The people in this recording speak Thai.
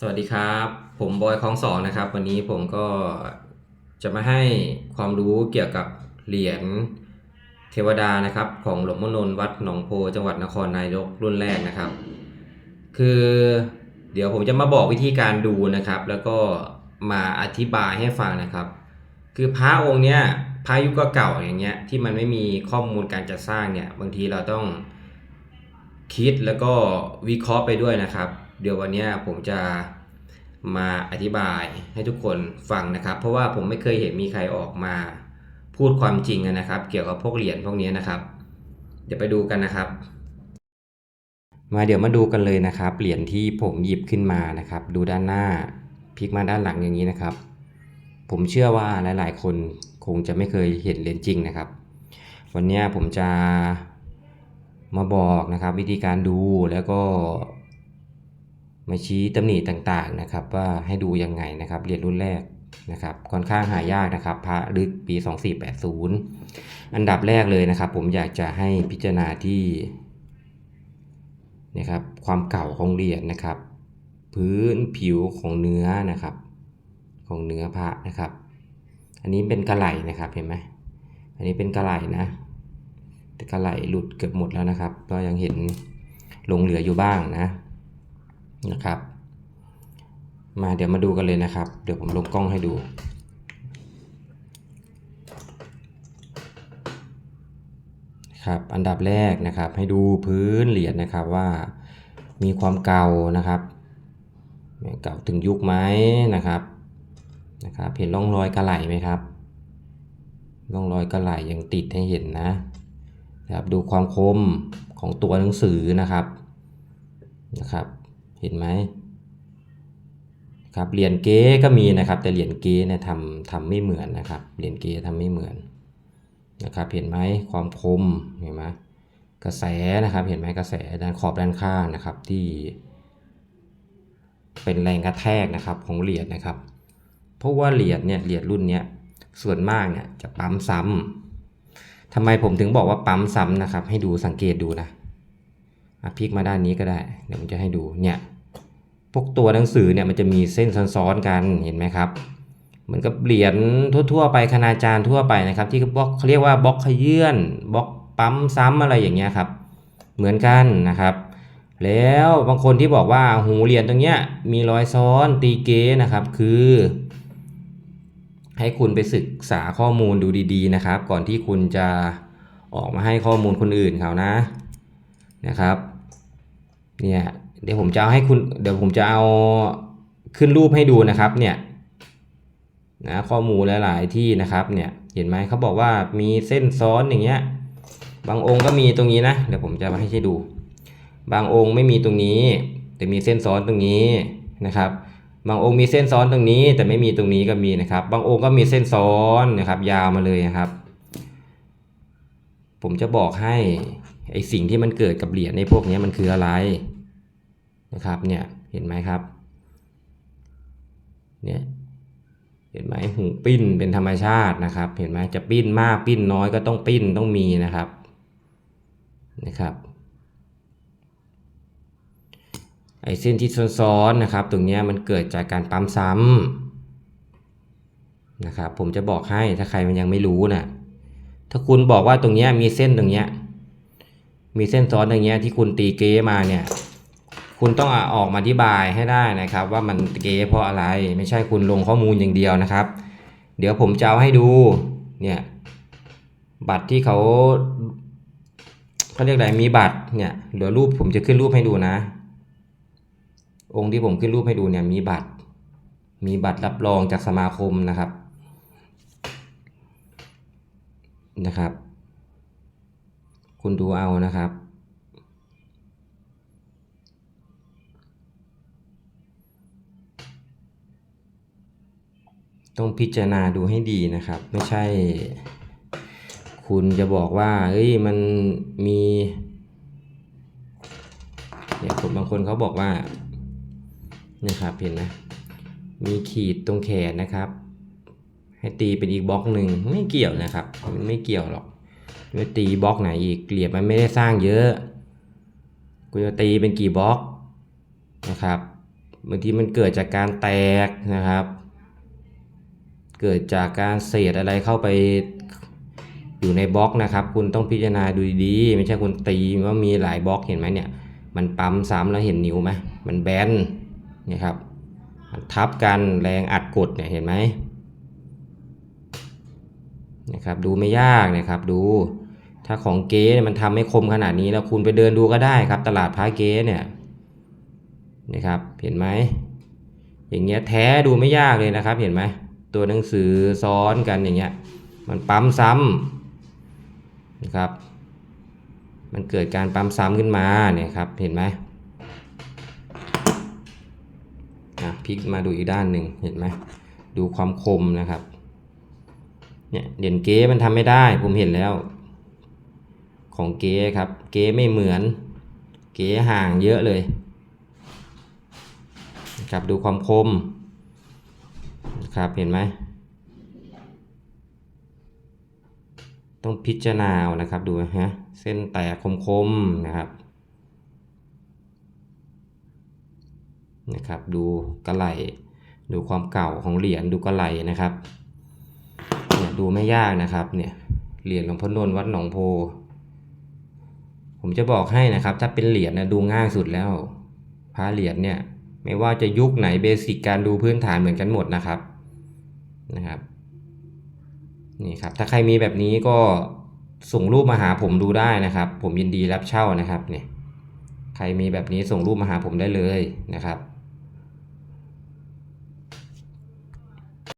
สวัสดีครับ ผมบอยคลองสองนะครับ วันนี้ผมก็จะมาให้ความรู้เกี่ยวกับเหรียญเทวดานะครับ ของหลวงพ่อนนวัดหนองโพจังหวัดนครนายกรุ่นแรกนะครับ คือเดี๋ยวผมจะมาบอกวิธีการดูนะครับ แล้วก็มาอธิบายให้ฟังนะครับ คือพระองค์เนี้ยพระยุคเก่าอย่างเงี้ยที่มันไม่มีข้อมูลการจัดสร้างเนี่ยบางทีเราต้องคิดแล้วก็วิเคราะห์ไปด้วยนะครับ เดี๋ยววันนี้ผมจะมาอธิบายให้ทุกคนฟังนะครับ เพราะว่าผมไม่เคยเห็นมีใครออกมาพูดความจริงนะครับ เกี่ยวกับพวกเหรียญพวกนี้นะครับ เดี๋ยวไปดูกันนะครับ มาเดี๋ยวมาดูกันเลยนะครับ เหรียญที่ผมหยิบขึ้นมานะครับ ดูด้านหน้าพลิกมาด้านหลังอย่างนี้นะครับ ผมเชื่อว่าหลาย ๆ คนคงจะไม่เคยเห็นเหรียญจริงนะครับ วันนี้ผมจะมาบอกนะครับ วิธีการดูแล้วก็ มาชี้ตำหนิต่างๆนะครับ ว่าให้ดูยังไงนะครับเหรียญรุ่นแรกนะครับค่อนข้างหายากนะครับพระลึกปี 2480 อันดับแรกเลยนะครับ ผมอยากจะให้พิจารณาที่นะครับความเก่าของเหรียญนะครับ พื้นผิวของเนื้อนะครับ ของเนื้อพระนะครับ อันนี้เป็นกระไหลนะครับเห็นไหมอันนี้เป็นกระไหลนะแต่กระไหลหลุดเกือบหมดแล้วนะครับ ก็ยังเห็นหลงเหลืออยู่บ้างนะ นะครับ มาเดี๋ยวมาดูกันเลยนะครับ เดี๋ยวผมลงกล้องให้ดูครับอันดับแรกนะครับให้ดูพื้นเหรียญนะครับว่ามีความเก่านะครับ เก่าถึงยุคไหมนะครับนะครับเห็นร่องรอยกระไหลไหมครับร่องรอยกระไหลยังติดให้เห็นนะครับดูความคมของตัวหนังสือนะครับนะครับ ห็นไหมครับเหรียญเก๊ก็มีนะครับ แต่เหรียญเก๊เนี่ยทำทำไม่เหมือนนะครับเหรียญเก๊ทำไม่เหมือนนะครับเห็นไหมความคมเห็นไหมกระแสนะครับเห็นไหมกระแสด้านขอบด้านข้างนะครับที่ เป็นแรงกระแทกนะครับของเหรียญนะครับ เพราะว่าเหรียญเนี่ยเหรียญรุ่นเนี้ยส่วนมากเนี่ยจะปั๊มซ้ำทำไมผมถึงบอกว่าปั๊มซ้ำนะครับ ให้ดูสังเกตดูนะอะพลิกมาด้านนี้ก็ได้เดี๋ยวผมจะให้ดูเนี่ย วกตัวหนังสือเนี่ยมันจะมีเส้นซ้อนๆกันเห็นไหมครับเหมือนกับเหรียญทั่วๆไปคณาจารย์ทั่วไปนะครับ ที่บล็อกเขาเรียกว่าบล็อกขยื่นบล็อกปั๊มซ้ำอะไรอย่างเงี้ยครับ เหมือนกันนะครับ แล้วบางคนที่บอกว่าหูเหรียญตรงเนี้ยมีรอยซ้อนตีเก๊นะครับ คือ ให้คุณไปศึกษาข้อมูลดูดีๆนะครับ ก่อนที่คุณจะออกมาให้ข้อมูลคนอื่นเขานะนะครับ เนี่ย เดี๋ยวผมจะเอาให้คุณเดี๋ยวผมจะเอาขึ้นรูปให้ดูนะครับเนี่ยนะข้อมูลหลาย ๆ ที่นะครับเนี่ยเห็นไหมเขาบอกว่ามีเส้นซ้อนอย่างเงี้ยบางองค์ก็มีตรงนี้นะเดี๋ยวผมจะมาให้ดู บางองค์ไม่มีตรงนี้ แต่มีเส้นซ้อนตรงนี้นะครับ บางองค์มีเส้นซ้อนตรงนี้ แต่ไม่มีตรงนี้ก็มีนะครับ บางองค์ก็มีเส้นซ้อนนะครับ ยาวมาเลยนะครับ ผมจะบอกให้ไอสิ่งที่มันเกิดกับเหรียญในพวกนี้มันคืออะไร นะครับเนี่ยเห็นไหมครับเนี่ยเห็นไหมหูปิ้นเป็นธรรมชาตินะครับ เห็นไหมจะปิ้นมากปิ้นน้อยก็ต้องปิ้นต้องมีนะครับนะครับไอเส้นที่ซ้อนๆนะครับ ตรงเนี้ยมันเกิดจากการปั๊มซ้ำนะครับ ผมจะบอกให้ถ้าใครมันยังไม่รู้นะถ้าคุณบอกว่าตรงเนี้ยมีเส้นตรงเนี้ยมีเส้นซ้อนตรงเนี้ยที่คุณตีเก๊มาเนี่ย คุณต้องอออกมาอธิบายให้ได้นะครับ ว่ามันเก๊เพราะอะไรไม่ใช่คุณลงข้อมูลอย่างเดียวนะครับ เดี๋ยวผมจะเอาให้ดูเนี่ยบัตรที่เขาเขาเรียกอะไรมีบัตรเนี่ยเดี๋ยวรูปผมจะขึ้นรูปให้ดูนะ องค์ที่ผมขึ้นรูปให้ดูเนี่ยมีบัตร มีบัตรรับรองจากสมาคมนะครับนะครับ คุณดูเอานะครับ ต้องพิจารณาดูให้ดีนะครับ ไม่ใช่ คุณจะบอกว่าเฮ้ยมันมีเนี่ยคนบางคนเขาบอกว่านะครับเห็นนะมีขีดตรงแขนนะครับ ให้ตีเป็นอีกบล็อกหนึ่งไม่เกี่ยวนะครับมันไม่เกี่ยวหรอกจะตีบล็อกไหนอีกเกลียดมันไม่ได้สร้างเยอะกูจะตีเป็นกี่บล็อกนะครับบางทีมันเกิดจากการแตกนะครับ เกิดจากการเศษอะไรเข้าไปอยู่ในบล็อกนะครับ คุณต้องพิจารณาดูดีๆ ไม่ใช่คุณตีว่ามีหลายบล็อกเห็นไหมเนี่ย มันปั๊มซ้ำแล้วเห็นนิ้วไหมมันแบนเนี่ยครับมันทับกันแรงอัดกดเนี่ยเห็นไหมนะครับดูไม่ยากนะครับดูถ้าของเก๊เนี่ยมันทำไม่คมขนาดนี้แล้วคุณไปเดินดูก็ได้ครับ ตลาดพระเก๊เนี่ยนะครับเห็นไหมอย่างเงี้ยแท้ดูไม่ยากเลยนะครับเห็นไหม ตัวหนังสือซ้อนกันอย่างเงี้ยมันปั๊มซ้ำนะครับ มันเกิดการปั๊มซ้ำขึ้นมาเนี่ยครับเห็นไหมอะพลิกมาดูอีกด้านหนึ่งเห็นไหมดูความคมนะครับเนี่ยเหรียญเก๊มันทำไม่ได้ผมเห็นแล้ว ของเก๊ครับ เก๊ไม่เหมือน เก๊ห่างเยอะเลยนะครับดูความคม ครับเห็นไหมต้องพิจารณาเอานะครับดูนะฮะเส้นแตกคมๆนะครับนะครับ ดูกระไหลดูความเก่าของเหรียญดูกระไหลนะครับเนี่ยดูไม่ยากนะครับเนี่ยเหรียญหลวงพ่อนนท์วัดหนองโพ ผมจะบอกให้นะครับ ถ้าเป็นเหรียญนะดูง่ายสุดแล้วพระเหรียญเนี่ยไม่ว่าจะยุคไหนเบสิกการดูพื้นฐานเหมือนกันหมดนะครับ นะครับนี่ครับถ้าใครมีแบบนี้ก็ส่งรูปมาหาผมดูได้นะครับ ผมยินดีรับเช่านะครับเนี่ยใครมีแบบนี้ส่งรูปมาหาผมได้เลยนะครับ